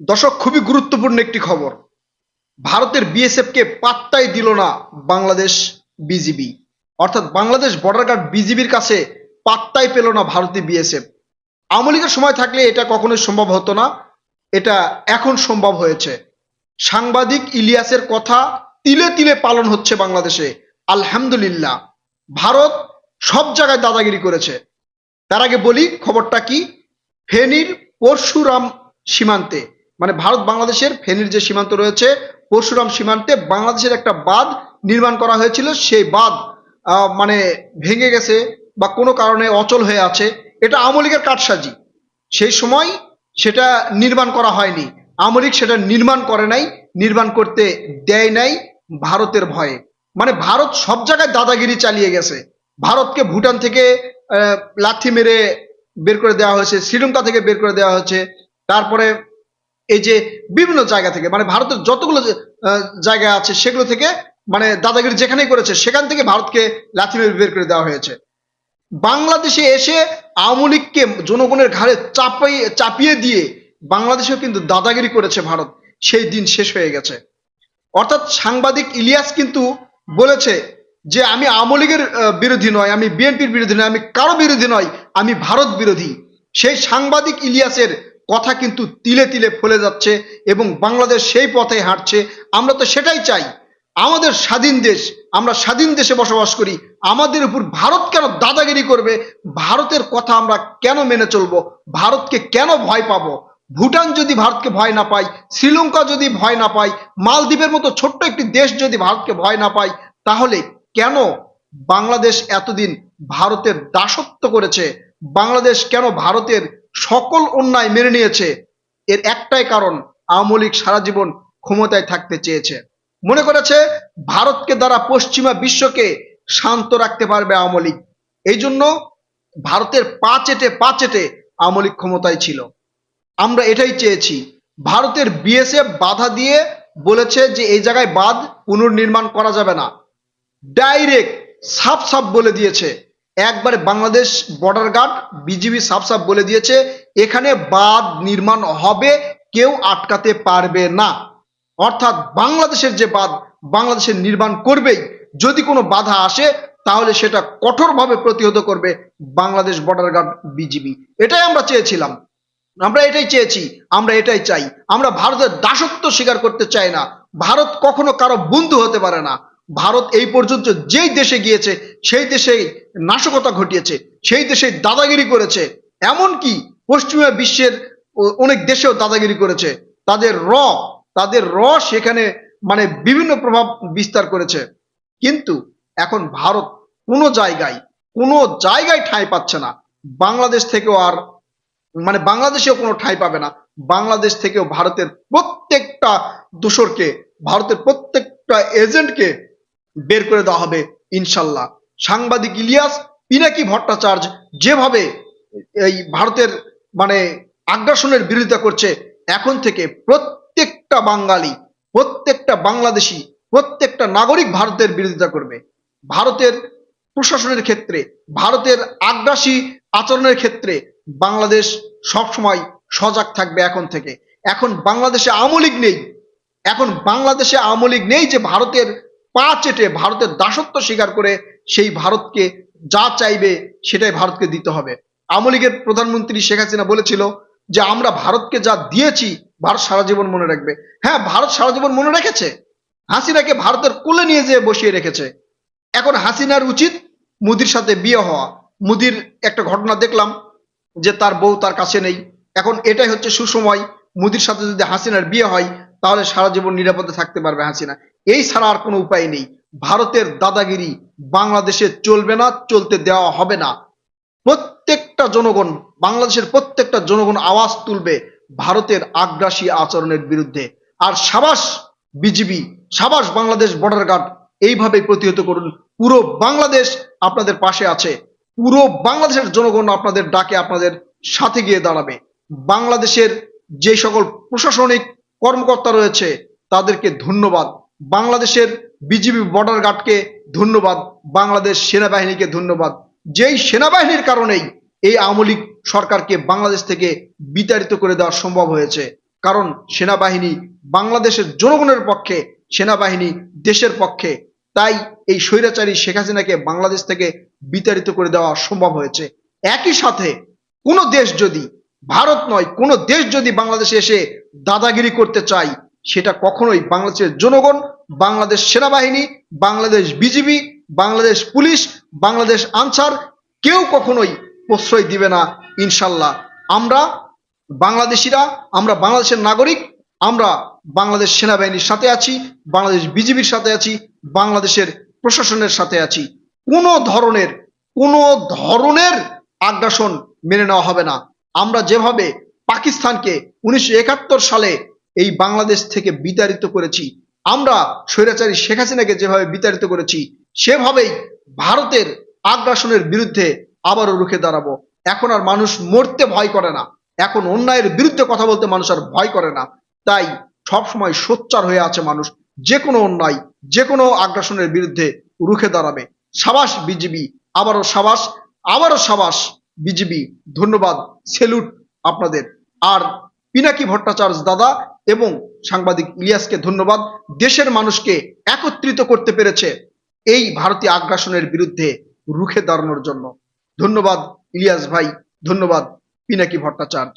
দর্শক, খুবই গুরুত্বপূর্ণ একটি খবর। ভারতের বিএসএফ কে পাত্তাই দিল না বাংলাদেশ বিজিবি। অর্থাৎ বাংলাদেশ বর্ডার গার্ড বিজিবির কাছে পাত্তাই পেল না ভারতীয় বিএসএফ। আওয়ামী লীগের সময় থাকলে এটা কখনোই সম্ভব হতো না, এটা এখন সম্ভব হয়েছে। সাংবাদিক ইলিয়াসের কথা তিলে তিলে পালন হচ্ছে বাংলাদেশে। আলহামদুলিল্লাহ, ভারত সব জায়গায় দাদাগিরি করেছে। তার আগে বলি, খবরটা কি? ফেনীর পরশুরাম সীমান্তে। মানে ভারত বাংলাদেশের ফেনীর যে সীমান্ত রয়েছে, পরশুরাম সীমান্তে বাংলাদেশের একটা বাঁধ নির্মাণ করা হয়েছিল। সেই বাঁধ মানে ভেঙে গেছে বা কোনো কারণে অচল হয়ে আছে। এটা আওয়ামী লীগের কারসাজি সেই সময় সেটা নির্মাণ করা হয়নি। আওয়ামী লীগ সেটা নির্মাণ করে নাই, নির্মাণ করতে দেয় নাই ভারতের ভয়ে। মানে ভারত সব জায়গায় দাদাগিরি চালিয়ে গেছে। ভারতকে ভুটান থেকে লাথি মেরে বের করে দেওয়া হয়েছে, শ্রীলঙ্কা থেকে বের করে দেওয়া হয়েছে। তারপরে এই যে বিভিন্ন জায়গা থেকে মানে ভারতের যতগুলো জায়গা আছে সেগুলো থেকে মানে দাদাগিরি যেখানেই করেছে, সেখান থেকে ভারতকে লাথি বের করে দেওয়া হয়েছে। বাংলাদেশে এসে আওয়ামী লীগকে জনগণের ঘাড়ে চাপাই, চাপিয়ে দিয়ে বাংলাদেশেও কিন্তু দাদাগিরি করেছে ভারত। সেই দিন শেষ হয়ে গেছে। অর্থাৎ সাংবাদিক ইলিয়াস কিন্তু বলেছে যে, আমি আওয়ামী লীগের বিরোধী নয়, আমি বিএনপির বিরোধী নয়, আমি কারও বিরোধী নয়, আমি ভারত বিরোধী। সেই সাংবাদিক ইলিয়াসের কথা কিন্তু তিলে তিলে ফলে যাচ্ছে এবং বাংলাদেশ সেই পথে হাঁটছে। আমরা তো সেটাই চাই। আমাদের স্বাধীন দেশ, আমরা স্বাধীন দেশে বসবাস করি। আমাদের উপর ভারত কেন দাদাগিরি করবে? ভারতের কথা আমরা কেন মেনে চলবো? ভারতকে কেন ভয় পাবো? ভুটান যদি ভারতকে ভয় না পায়, শ্রীলঙ্কা যদি ভয় না পায়, মালদ্বীপের মতো ছোট্ট একটি দেশ যদি ভারতকে ভয় না পায়, তাহলে কেন বাংলাদেশ এতদিন ভারতের দাসত্ব করেছে? বাংলাদেশ কেন ভারতের সকল অন্যায় মেনে নিয়েছে। এর একটাই কারণ, আওয়ামী লীগ সারা জীবন ক্ষমতায় থাকতে চেয়েছে। মনে করেছে, ভারতকে দ্বারা পশ্চিমা বিশ্বকে শান্ত রাখতে পারবে আওয়ামী লীগ। এই জন্য ভারতের পা চেটে আওয়ামী লীগ ক্ষমতায় ছিল। আমরা এটাই চেয়েছি। ভারতের বিএসএফ বাধা দিয়ে বলেছে যে, এই জায়গায় বাঁধ পুনর্নির্মাণ করা যাবে না। ডাইরেক্ট সাফ সাফ বলে দিয়েছে। একবারে বাংলাদেশ বর্ডার গার্ড বিজিবি সাফ সাফ বলে দিয়েছে, এখানে বাঁধ নির্মাণ হবে, কেউ আটকাতে পারবে না। অর্থাৎ বাংলাদেশের যে বাঁধ, বাংলাদেশের নির্মাণ করবেই। যদি কোনো বাধা আসে, তাহলে সেটা কঠোরভাবে প্রতিহত করবে বাংলাদেশ বর্ডার গার্ড বিজিবি। এটাই আমরা চেয়েছিলাম। আমরা এটাই চেয়েছি, আমরা এটাই চাই। আমরা ভারতের দাসত্ব স্বীকার করতে চাই না। ভারত কখনো কারও বন্ধু হতে পারে না। ভারত এই পর্যন্ত যেই দেশে গিয়েছে, সেই দেশে নাশকতা ঘটিয়েছে, সেই দেশে দাদাগিরি করেছে। এমনকি পশ্চিমা বিশ্বের অনেক দেশেও দাদাগিরি করেছে। তাদের র তাদের র সেখানে মানে বিভিন্ন প্রভাব বিস্তার করেছে। কিন্তু এখন ভারত কোনো জায়গায় কোনো জায়গায় ঠাঁই পাচ্ছে না। বাংলাদেশ থেকেও আর মানে বাংলাদেশেও কোনো ঠাঁই পাবে না। বাংলাদেশ থেকেও ভারতের প্রত্যেকটা দোসরকে ভারতের প্রত্যেকটা এজেন্টকে বের করে দেওয়া হবে, ইনশাল্লাহ। সাংবাদিক ইলিয়াস, পিনাকি ভট্টাচার্য যেভাবে এই ভারতের মানে আগ্রাসনের বিরোধিতা করছে, এখন থেকে প্রত্যেকটা বাঙালি, প্রত্যেকটা বাংলাদেশি, প্রত্যেকটা নাগরিক ভারতের বিরোধিতা করবে। ভারতের প্রশাসনের ক্ষেত্রে, ভারতের আগ্রাসী আচরণের ক্ষেত্রে বাংলাদেশ সবসময় সজাগ থাকবে এখন থেকে। এখন বাংলাদেশে আওয়ামী লীগ নেই। এখন বাংলাদেশে আওয়ামী লীগ নেই যে ভারতের পা চেটে ভারতের দাসত্ব স্বীকার করে সেই ভারতকে যা চাইবে সেটাই ভারতকে দিতে হবে। আওয়ামী লীগের প্রধানমন্ত্রী শেখ হাসিনা বলেছিল যে, আমরা ভারতকে যা দিয়েছি, ভারত সারা জীবন মনে রাখবে। হ্যাঁ ভারত সারা জীবন মনে রেখেছে। হাসিনাকে ভারতের কোলে নিয়ে যেয়ে বসিয়ে রেখেছে। এখন হাসিনার উচিত মুদির সাথে বিয়ে হওয়া। মুদির একটা ঘটনা দেখলাম যে, তার বউ তার কাছে নেই। এখন এটাই হচ্ছে সুসময়। মুদির সাথে যদি হাসিনার বিয়ে হয়, তাহলে সারা জীবন নিরাপদে থাকতে পারবে হাসিনা। এই ছাড়া আর কোনো উপায় নেই। ভারতের দাদাগিরি বাংলাদেশে চলবে না, চলতে দেওয়া হবে না। প্রত্যেকটা জনগণ, বাংলাদেশের প্রত্যেকটা জনগণ আওয়াজ তুলবে ভারতের আগ্রাসী আচরণের বিরুদ্ধে। আর সাবাস বিজিবি, সাবাস বাংলাদেশ বর্ডার গার্ড এইভাবে প্রতিহত করুন। পুরো বাংলাদেশ আপনাদের পাশে আছে। পুরো বাংলাদেশের জনগণ আপনাদের ডাকে আপনাদের সাথে গিয়ে দাঁড়াবে। বাংলাদেশের যে সকল প্রশাসনিক কর্মকর্তা রয়েছে, তাদেরকে ধন্যবাদ। বাংলাদেশের বিজিবি বর্ডার গার্ডকে ধন্যবাদ, বাংলাদেশ সেনাবাহিনীকে ধন্যবাদ। যেই সেনাবাহিনীর কারণেই এই আওয়ামী সরকারকে বাংলাদেশ থেকে বিতাড়িত করে দেওয়া সম্ভব হয়েছে। কারণ সেনাবাহিনী বাংলাদেশের জনগণের পক্ষে, সেনাবাহিনী দেশের পক্ষে, তাই এই স্বৈরাচারী শেখ হাসিনাকে বাংলাদেশ থেকে বিতাড়িত করে দেওয়া সম্ভব হয়েছে। একই সাথে কোনো দেশ যদি, ভারত নয়, কোনো দেশ যদি বাংলাদেশে এসে দাদাগিরি করতে চায় সেটা কখনোই বাংলাদেশের জনগণ, বাংলাদেশ সেনাবাহিনী, বাংলাদেশ বিজিবি, বাংলাদেশ পুলিশ, বাংলাদেশ আনসার কেউ কখনোই প্রশ্রয় দিবে না, ইনশাল্লাহ। আমরা বাংলাদেশিরা, আমরা বাংলাদেশের নাগরিক, আমরা বাংলাদেশ সেনাবাহিনীর সাথে আছি, বাংলাদেশ বিজিবির সাথে আছি, বাংলাদেশের প্রশাসনের সাথে আছি। কোনো ধরনের কোনো ধরনের আগ্রাসন মেনে নেওয়া হবে না। আমরা যেভাবে পাকিস্তানকে উনিশশো একাত্তর সালে এই বাংলাদেশ থেকে বিতাড়িত করেছি। আমরা স্বৈরাচারী শেখ হাসিনাকে যেভাবে বিতাড়িত করেছি, সেভাবেই ভারতের আগ্রাসনের বিরুদ্ধে আবারও রুখে দাঁড়াবো। এখন আর মানুষ মরতে ভয় করে না। এখন অন্যায়ের বিরুদ্ধে কথা বলতে মানুষ আর ভয় করে না। তাই সবসময় সোচ্চার হয়ে আছে মানুষ। যে কোনো অন্যায়, যে কোনো আগ্রাসনের বিরুদ্ধে রুখে দাঁড়াবে। সাবাস, বিজিবি। আবারও সাবাস আবারও সাবাস, বিজিবি। ধন্যবাদ। সেলুট আপনাদের। আর পিনাকি ভট্টাচার্য দাদা এবং সাংবাদিক ইলিয়াসকে ধন্যবাদ। দেশের মানুষকে একত্রিত করতে পেরেছে এই ভারতীয় আগ্রাসনের বিরুদ্ধে রুখে দাঁড়ানোর জন্য। ধন্যবাদ ইলিয়াস ভাই, ধন্যবাদ পিনাকি ভট্টাচার্য।